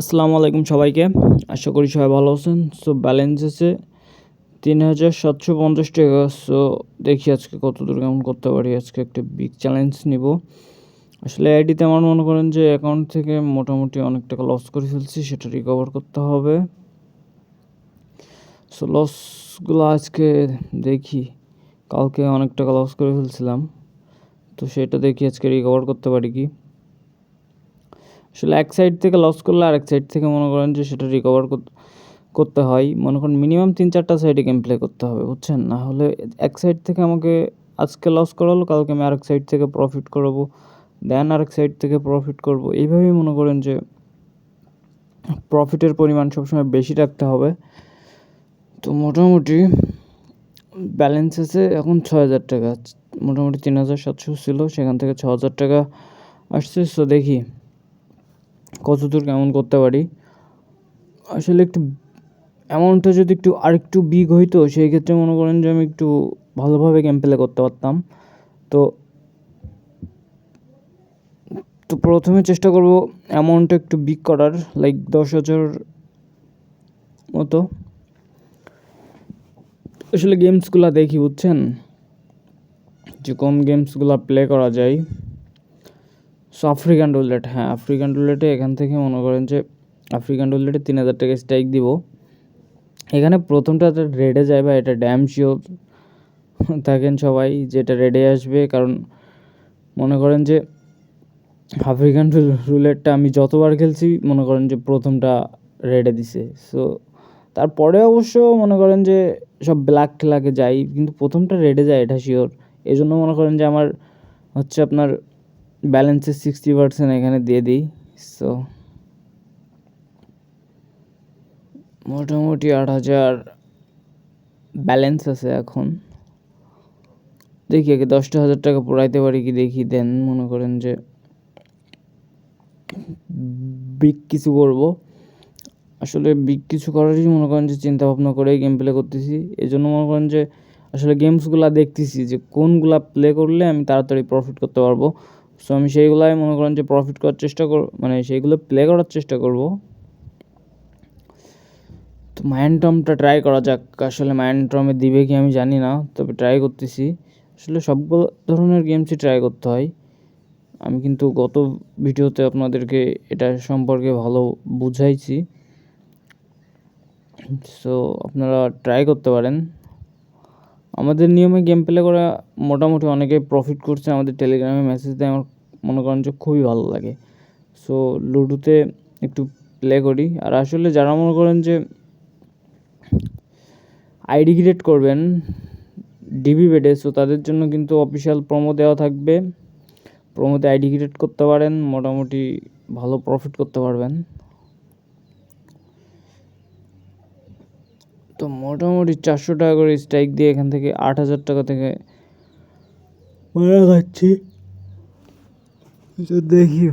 আসসালামু আলাইকুম সবাইকে। আশা করি সবাই ভালো আছেন। সো ব্যালেন্স আছে তিন হাজার সাতশো পঞ্চাশ টাকা। সো দেখি আজকে কত দূর কেমন করতে পারি। আজকে একটা বিগ চ্যালেঞ্জ নিব। আসলে আইডিতে আমার মনে করেন যে অ্যাকাউন্ট থেকে মোটামুটি অনেক টাকা লস করে ফেলছি, সেটা রিকভার করতে হবে। সো লসগুলো আজকে দেখি। কালকে অনেক টাকা লস করে ফেলছিলাম। তো সেটা দেখি আজকে রিকভার করতে পারি কি। আসলে এক সাইড থেকে লস করলে আর এক সাইড থেকে মনে করেন যে সেটা রিকভার করতে হয়। মনে করেন মিনিমাম তিন চারটা সাইডে গেম প্লে করতে হবে, বুঝছেন? না হলে এক সাইড থেকে আমাকে আজকে লস করালো, কালকে আমি আরেক সাইড থেকে প্রফিট করব দেন আরেক সাইড থেকে প্রফিট করব। এইভাবেই মনে করেন যে প্রফিটের পরিমাণ সবসময় বেশি রাখতে হবে। তো মোটামুটি ব্যালেন্স আছে এখন ছ হাজার টাকা, মোটামুটি তিন হাজার সাতশো ছিল, সেখান থেকে ছ হাজার টাকা আসছে। সো দেখি। কত দূর কেমন করতে পারি? আসলে একটু অ্যামাউন্টটা যদি একটু আরেকটু বিগ হইতো, সেই ক্ষেত্রে মনে করেন যে আমি একটু ভালোভাবে গেম প্লে করতে পারতাম। তো তো প্রথমে চেষ্টা করব অ্যামাউন্টটা একটু বিগ করার লাইক দশ হাজার মতো। আসলে গেমসগুলো দেখি, বুঝছেন? যে কোন গেমসগুলো প্লে করা যায়। সো আফ্রিকান রুলেট হ্যাঁ আফ্রিকান রুলেটে এখান থেকে মনে করেন যে আফ্রিকান রুলেটে তিন হাজার টাকা স্ট্রাইক দিব। এখানে প্রথমটা রেডে যায় বা এটা ড্যাম শিওর থাকেন সবাই, যেটা রেডে আসবে, কারণ মনে করেন যে আফ্রিকান রুলেটটা আমি যতবার খেলছি, মনে করেন যে প্রথমটা রেডে দিছে। সো তারপরে অবশ্য মনে করেন যে সব ব্ল্যাক খেলাকে যাই, কিন্তু প্রথমটা রেডে যায়, এটা শিওর এই জন্য মনে করেন যে আমার হচ্ছে আপনার ব্যালেন্সের সিক্সটি পার্সেন্ট এখানে দিয়ে দিই সো মোটামুটি আট হাজার ব্যালেন্স আছে এখন। দেখি আগে দশটা হাজার টাকা পড়াইতে পারি কি দেখি, দেন মনে করেন যে বিগ কিছু করব। আসলে বিগ কিছু করারই মনে করেন যে চিন্তা ভাবনা করেই গেম প্লে করতেছি এই জন্য মনে করেন যে আসলে গেমসগুলো দেখতেছি যে কোনগুলা প্লে করলে আমি তাড়াতাড়ি প্রফিট করতে পারব। সো আমি সেইগুলাই মনে করেন যে প্রফিট করার চেষ্টা কর মানে সেইগুলো প্লে করার চেষ্টা করব। তো মাইন্ড টমটা ট্রাই করা যাক। আসলে মাইন্ড টমে দিবে কি আমি জানি না, তবে ট্রাই করতেছি। আসলে সবগুলো ধরনের গেমসই ট্রাই করতে হয়। আমি কিন্তু গত ভিডিওতে আপনাদেরকে এটা সম্পর্কে ভালো বুঝাইছি। সো আপনারা ট্রাই করতে পারেন। আমাদের নিয়মে গেম প্লে করা মোটামুটি অনেকে প্রফিট করছে, আমাদের টেলিগ্রামে মেসেজ দেয়, আমার মনে করেন যে খুবই ভালো লাগে। সো লুডোতে একটু প্লে করি। আর আসলে যারা মনে করেন যে আইডি ক্রিয়েট করবেন ডিবি বেডে সো তাদের জন্য কিন্তু অফিসিয়াল প্রোমো দেওয়া থাকবে। প্রোমোতে আইডি ক্রিয়েট করতে পারেন, মোটামুটি ভালো প্রফিট করতে পারবেন। তো মোটামুটি চারশো টাকা করে স্ট্রাইক দিয়ে এখান থেকে আট হাজার টাকা থেকে মারা খাচ্ছি দেখি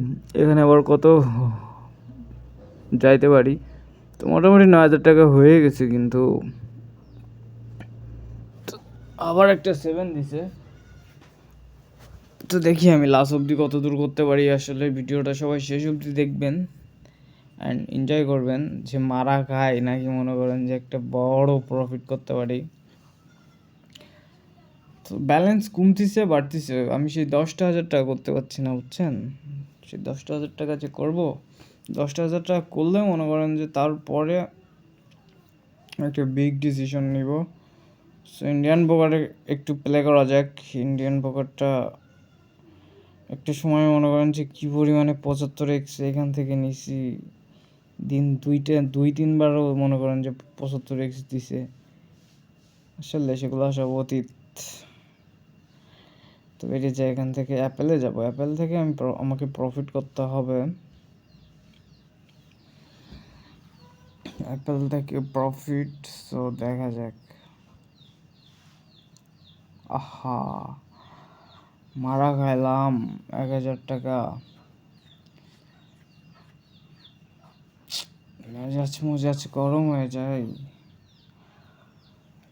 এখানে আবার কত যাইতে পারি। তো মোটামুটি নয় হাজার টাকা হয়ে গেছে কিন্তু। আবার একটা সেভেন দিছে। তো দেখি আমি লাস্ট অবধি কত দূর করতে পারি। আসলে ভিডিওটা সবাই শেষ অবধি দেখবেন। অ্যান্ড এনজয় করবেন। যে মারা খায়, নাকি মনে করেন যে একটা বড় প্রফিট করতে পারি। তো ব্যালেন্স কমতিছে, বাড়তিছে। আমি সেই দশটা হাজার টাকা করতে পারছি না, বুঝছেন? সেই দশটা হাজার টাকা যে করব, দশটা হাজার টাকা করলে মনে করেন যে তারপরে একটা বিগ ডিসিশন নিব। সো ইন্ডিয়ান পোকারে একটু প্লে করা যাক। ইন্ডিয়ান পোকারটা একটা সময় মনে করেন যে কী পরিমাণে পঁচাত্তর এক্স এখান থেকে নিছি। দিন দুইটা, দুই তিনবারও মনে করেন যে পঁচাত্তর এক্স দিছে। আসলে সেগুলো সব অতীত। তো বেরিয়ে যায় এখান থেকে অ্যাপেলে যাব। অ্যাপেল থেকে আমি আমাকে প্রফিট করতে হবে। অ্যাপেল থেকে প্রফিট সো দেখা যাক। আহা, মারা খাইলাম এক হাজার টাকা। মেজাজ মেজাজ গরম হয়ে যায়।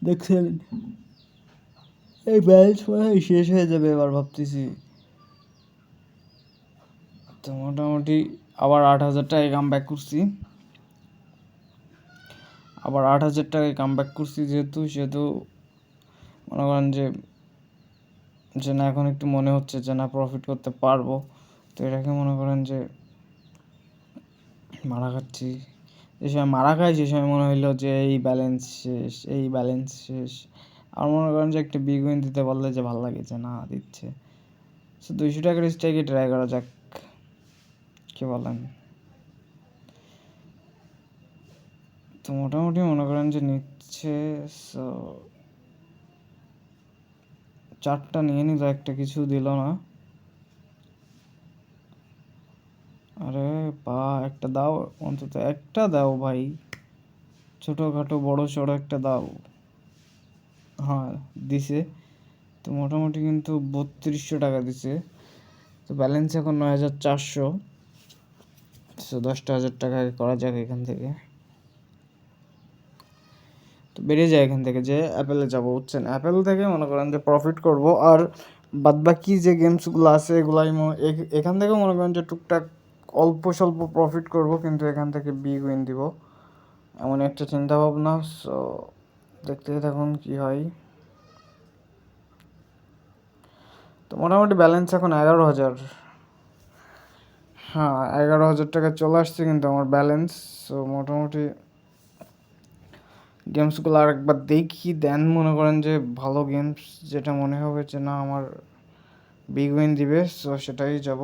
দেখছেন? এই ব্যালেন্স মনে হয় শেষ হয়ে যাবে এবার ভাবতেছি। তো মোটামুটি আবার আট হাজার টাকায় কাম ব্যাক করছি। আবার আট হাজার টাকায় কাম ব্যাক করছি যেহেতু সেহেতু মনে করেন যে যে না এখন একটু মনে হচ্ছে যে না প্রফিট করতে পারব। তো এটাকে মনে করেন যে মারা খাচ্ছি। যে সময় মারা খাই সে সময় মনে হইল যে এই ব্যালেন্স শেষ, এই ব্যালেন্স শেষ। আর মনে করেন যে একটা বিগ দিতে পারলে যে ভালো লাগে, যে না, দিচ্ছে। সো দুইশো টাকার স্ট্রাইকে ট্রাই করা যাক, কি বলেন? তো মোটামুটি মনে করেন যে নিচ্ছে সো চারটা নিয়ে নিল, একটা কিছু দিল না। আরে বা একটা দাও, অন্তত একটা দাও ভাই। ছোটোখাটো, বড়ো সড়ো একটা দাও। হ্যাঁ দিছে। তো মোটামুটি কিন্তু বত্রিশশো টাকা দিছে। তো ব্যালেন্স এখন নয় হাজার চারশো। তো দশটা হাজার টাকা করা যাক এখান থেকে। তো বেড়ে যায় এখান থেকে যে অ্যাপেলে যাব, বুঝছেন? অ্যাপেল থেকে মনে করেন যে প্রফিট করব। আর বাদবাকি যে গেমসগুলো আছে এগুলাই এখান থেকেও মনে করেন যে টুকটাক অল্প স্বল্প প্রফিট করব, কিন্তু এখান থেকে বিগ উইন দিব। এমন একটা চিন্তা ভাবনা সো দেখতে থাকুন কি হয়। তো মোটামুটি ব্যালেন্স এখন এগারো হাজার। হ্যাঁ এগারো হাজার টাকা চলে আসছে কিন্তু আমার ব্যালেন্স সো মোটামুটি গেমসগুলো আর একবার দেখি, দেন মনে করেন যে ভালো গেমস যেটা মনে হবে যে না, আমার বিগ উইন দিবে সো সেটাই যাব।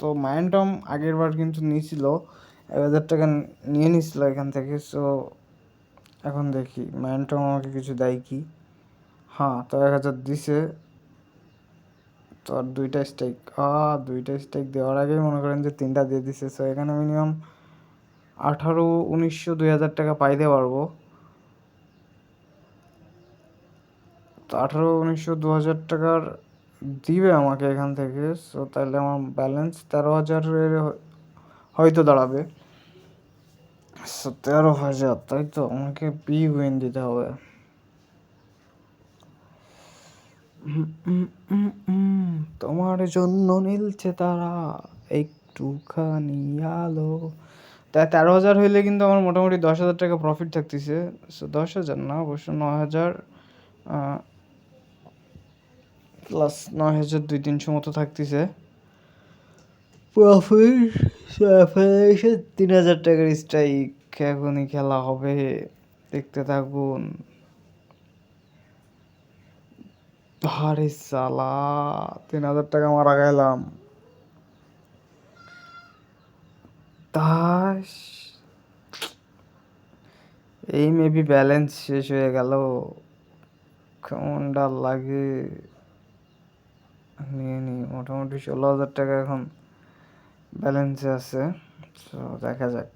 তো মাইন্ডটম আগের বার কিন্তু নিয়েছিল এক হাজার টাকা নিয়ে নিছিল এখান থেকে সো এখন দেখি মাইন্ডটম আমাকে কিছু দেয় কি? হ্যাঁ তো এক হাজার দিছে, তো আর দুইটা স্ট্রাইক আ দুইটা স্ট্রাইক দেওয়ার আগেই মনে করেন যে তিনটা দিয়ে দিছে সো এখানে মিনিমাম আঠারো, উনিশশো, দুই হাজার টাকা পাইতে পারব। তো আঠারো, উনিশশো, দু হাজার টাকার দিবে আমাকে এখান থেকে। সো তাহলে আমার ব্যালেন্স তেরো হাজারের হয়তো দাঁড়াবে। সো তেরো হাজার, তাই তো? আমাকে বি উইন দিতে হবে। তোমার জন্য নীলছে তারা, একটুখানি আলো। তাই তেরো হাজার হইলে কিন্তু আমার মোটামুটি দশ হাজার টাকা প্রফিট থাকতেছে। সো দশ হাজার না, অবশ্য নয় হাজার প্লাস নয় হাজার দুই তিনশো মতো থাকতেছে। প্রফিট এসে তিন হাজার টাকার স্ট্রাইক এখনই খেলা হবে, দেখতে থাকুন। আরে সালা, তিন হাজার টাকা মারা গেলাম। তাস এই মেবি ব্যালেন্স শেষ হয়ে গেল। কেমনটা লাগে? নিয়ে নি। মোটামুটি ষোলো হাজার টাকা এখন ব্যালেন্সে আছে। তো দেখা যাক।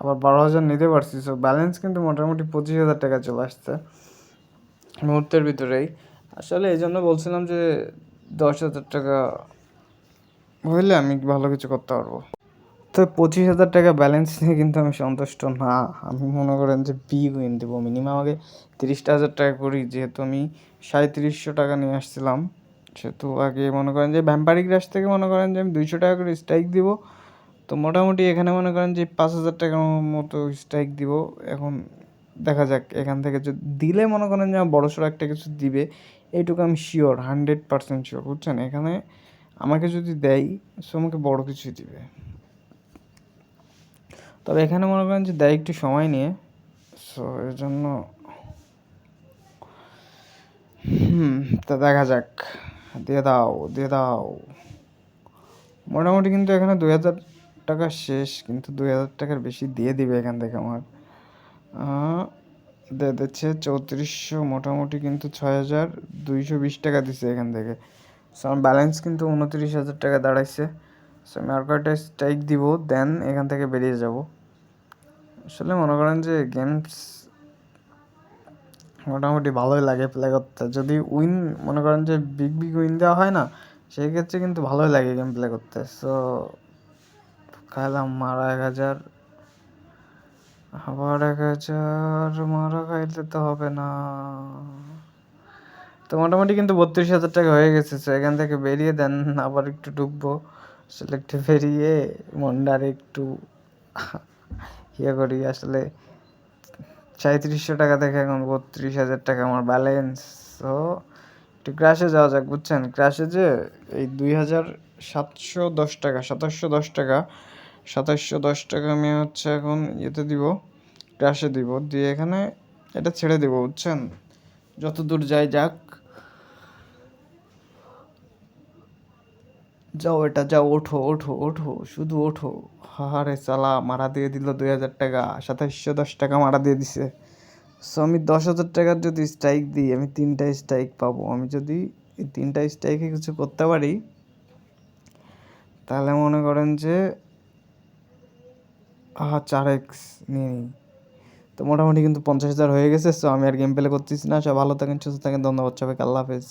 আবার বারো হাজার নিতে পারছি। সো ব্যালেন্স কিন্তু মোটামুটি পঁচিশ হাজার টাকা চলে আসছে মুহূর্তের ভিতরেই। আসলে এই জন্য বলছিলাম যে দশ হাজার টাকা হইলে আমি ভালো কিছু করতে পারব। তো পঁচিশ হাজার টাকা ব্যালেন্স নিয়ে কিন্তু আমি সন্তুষ্ট না। আমি মনে করেন যে বি উইন দেবো। মিনিমাম আগে তিরিশটা হাজার টাকা করি। যেহেতু আমি সাঁত্রিশশো টাকা নিয়ে আসছিলাম, সেহেতু আগে মনে করেন যে ভ্যাম্পারিক রাশ থেকে মনে করেন যে আমি দুইশো টাকা করে স্ট্রাইক দিব। তো মোটামুটি এখানে মনে করেন যে পাঁচ হাজার টাকার মতো স্ট্রাইক দিব। এখন দেখা যাক, এখান থেকে যদি দিলে মনে করেন যে আমার বড় সড়ো একটা কিছু দিবে, এইটুকু আমি শিওর হান্ড্রেড পার্সেন্ট শিওর বুঝছেন? এখানে আমাকে যদি দেয়, সো আমাকে বড় কিছুই দিবে। তবে এখানে মনে করেন যে দেয় একটু সময় নিয়ে। সো এর জন্য হুম, তা দেখা যাক। দিয়ে দাও দিয়ে দাও। মোটামুটি কিন্তু এখানে দুই হাজার টাকা শেষ, কিন্তু দুই হাজার টাকার বেশি দিয়ে দিবে এখান থেকে আমার। দিচ্ছে চৌত্রিশশো, মোটামুটি কিন্তু ছয় হাজার দুইশো বিশ টাকা দিছে এখান থেকে। সো আমার ব্যালেন্স কিন্তু উনত্রিশ হাজার টাকা দাঁড়াইছে। সো আমি আর কয়েকটা স্ট্রাইক দিব দেন এখান থেকে বেরিয়ে যাব। আসলে মনে করেন যে গেমস মোটামুটি ভালোই লাগে প্লে করতে। যদি উইন মনে করেন যে বিগ বিগ উইন দেওয়া হয় না, সেই ক্ষেত্রে কিন্তু ভালোই লাগে গেম প্লে করতে। সো খাইলাম, মারা এক হাজার। আবার এক হাজার, মারা খাইলে তো হবে না। তো মোটামুটি কিন্তু বত্রিশ হাজার টাকা হয়ে গেছে। সো এখান থেকে বেরিয়ে দেন আবার একটু ঢুকবো আসলে বেরিয়ে মন্ডারে একটু ইয়ে করি। আসলে সাঁত্রিশশো টাকা থেকে এখন বত্রিশ হাজার টাকা আমার ব্যালেন্স তো একটু ক্রাশে যাওয়া যাক, বুঝছেন? ক্রাশে যে এই দুই হাজার সাতশো দশ টাকা, সাতাশশো দশ টাকা, সাতাশশো দশ টাকা আমি হচ্ছে এখন ইয়েতে দিব ক্রাশে দিব। দিয়ে এখানে এটা ছেড়ে দিব, বুঝছেন? যত দূর যাই যাক যাও এটা, যাও, ওঠো ওঠো ওঠো, শুধু ওঠো। হারে চালা, মারা দিয়ে দিল দুই হাজার টাকা, সাতাইশশো দশ টাকা মারা দিয়ে দিছে। সো আমি দশ হাজার টাকার যদি স্ট্রাইক দিই, আমি তিনটা স্ট্রাইক পাবো। আমি যদি এই তিনটা স্ট্রাইকে কিছু করতে পারি, তাহলে মনে করেন যে, আহা, চার এক্স নিয়ে নিই। তো মোটামুটি কিন্তু পঞ্চাশ হাজার হয়ে গেছে সো আমি আর গেম প্লে করতেছি না। সব ভালো থাকেন, সুস্থ থাকেন, ধন্যবাদ সবাইকে, আল্লাহ হাফেজ।